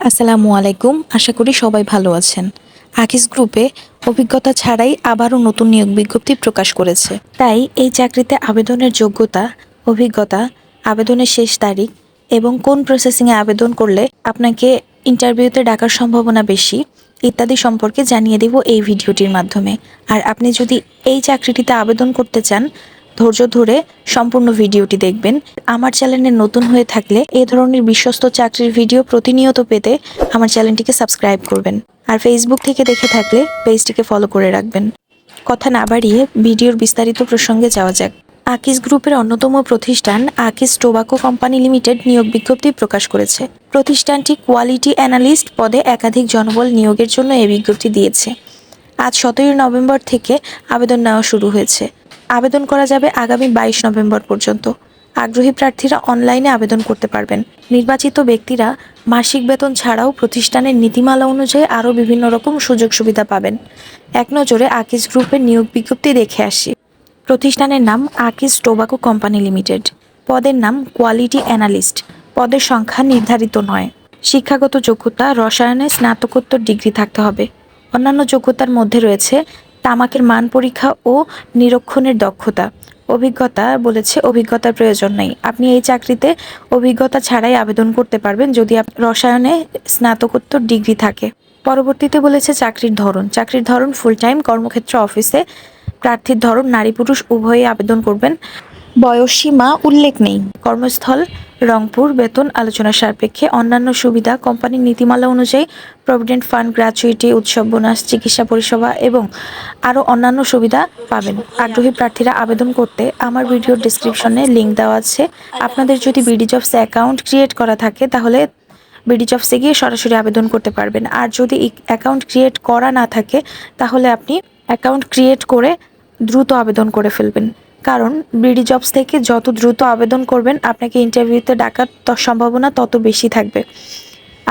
আসসালামু আলাইকুম, আশা করি সবাই ভালো আছেন। আকিস গ্রুপে অভিজ্ঞতা ছাড়াই আবারও নতুন নিয়োগ বিজ্ঞপ্তি প্রকাশ করেছে। তাই এই চাকরিতে আবেদনের যোগ্যতা, অভিজ্ঞতা, আবেদনের শেষ তারিখ এবং কোন প্রসেসিংয়ে আবেদন করলে আপনাকে ইন্টারভিউতে ডাকার সম্ভাবনা বেশি ইত্যাদি সম্পর্কে জানিয়ে দেব এই ভিডিওটির মাধ্যমে। আর আপনি যদি এই চাকরিটিতে আবেদন করতে চান ধৈর্য ধরে সম্পূর্ণ ভিডিওটি দেখবেন। আমার চ্যানেলে নতুন হয়ে থাকলে এ ধরনের বিশ্বস্ত চাকরির ভিডিও প্রতিনিয়ত পেতে আমার চ্যানেলটিকে সাবস্ক্রাইব করবেন। আর ফেসবুক থেকে দেখে থাকলে পেজটিকে ফলো করে রাখবেন। কথা না বাড়িয়ে ভিডিওর বিস্তারিত প্রসঙ্গে যাওয়া যাক। আকিস গ্রুপের অন্যতম প্রতিষ্ঠান আকিস টোবাকো কোম্পানি লিমিটেড নিয়োগ বিজ্ঞপ্তি প্রকাশ করেছে। প্রতিষ্ঠানটি কোয়ালিটি অ্যানালিস্ট পদে একাধিক জনবল নিয়োগের জন্য এই বিজ্ঞপ্তি দিয়েছে। আজ সতেরোই নভেম্বর থেকে আবেদন নেওয়া শুরু হয়েছে। আবেদন করা যাবে আগামী বাইশ নভেম্বর পর্যন্ত। আগ্রহী প্রার্থীরা অনলাইনে আবেদন করতে পারবেন। নির্বাচিত ব্যক্তিরা মাসিক বেতন ছাড়াও প্রতিষ্ঠানের নীতিমালা অনুযায়ী আরও বিভিন্ন রকম সুযোগ সুবিধা পাবেন। এক নজরে আকিস গ্রুপের নিয়োগ বিজ্ঞপ্তি দেখে আসি। প্রতিষ্ঠানের নাম আকিস টোবাকো কোম্পানি লিমিটেড। পদের নাম কোয়ালিটি অ্যানালিস্ট। পদের সংখ্যা নির্ধারিত নয়। শিক্ষাগত যোগ্যতা, রসায়নে স্নাতকোত্তর ডিগ্রি থাকতে হবে। অন্যান্য যোগ্যতার মধ্যে রয়েছে তামাকের মান পরীক্ষা ও নিরক্ষণের দক্ষতা। অভিজ্ঞতা বলেছে, অভিজ্ঞতার প্রয়োজন নেই। আপনি এই চাকরিতে অভিজ্ঞতা ছাড়াই আবেদন করতে পারবেন যদি রসায়নে স্নাতকোত্তর ডিগ্রি থাকে। পরবর্তীতে বলেছে চাকরির ধরন। চাকরির ধরন ফুল টাইম কর্মক্ষেত্র অফিসে প্রার্থীর ধরন, নারী পুরুষ উভয়ে আবেদন করবেন। বয়সসীমা উল্লেখ নেই। কর্মস্থল রংপুর বেতন আলোচনা সাপেক্ষে অন্যান্য সুবিধা কোম্পানির নীতিমালা অনুযায়ী প্রভিডেন্ট ফান্ড গ্র্যাচুইটি উৎসব বোনাস, চিকিৎসা পরিষেবা এবং আরও অন্যান্য সুবিধা পাবেন। আগ্রহী প্রার্থীরা আবেদন করতে আমার ভিডিও ডিসক্রিপশনে লিংক দেওয়া আছে। আপনাদের যদি বিডি জবস অ্যাকাউন্ট ক্রিয়েট করা থাকে, তাহলে বিডি জবসে গিয়ে সরাসরি আবেদন করতে পারবেন। আর যদি অ্যাকাউন্ট ক্রিয়েট করা না থাকে, তাহলে আপনি অ্যাকাউন্ট ক্রিয়েট করে দ্রুত আবেদন করে ফেলবেন। কারণ বিডি জবস থেকে যত দ্রুত আবেদন করবেন, আপনাকে ইন্টারভিউতে ডাকার সম্ভাবনা তত বেশি থাকবে।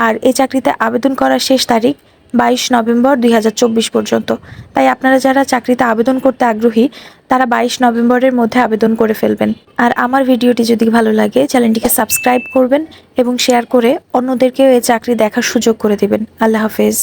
আর এই চাকরিতে আবেদন করার শেষ তারিখ বাইশ নভেম্বর দুই হাজার চব্বিশ পর্যন্ত। তাই আপনারা যারা চাকরিতে আবেদন করতে আগ্রহী, তারা বাইশ নভেম্বরের মধ্যে আবেদন করে ফেলবেন। আর আমার ভিডিওটি যদি ভালো লাগে, চ্যানেলটিকে সাবস্ক্রাইব করবেন এবং শেয়ার করে অন্যদেরকেও এই চাকরি দেখার সুযোগ করে দেবেন। আল্লাহ হাফেজ।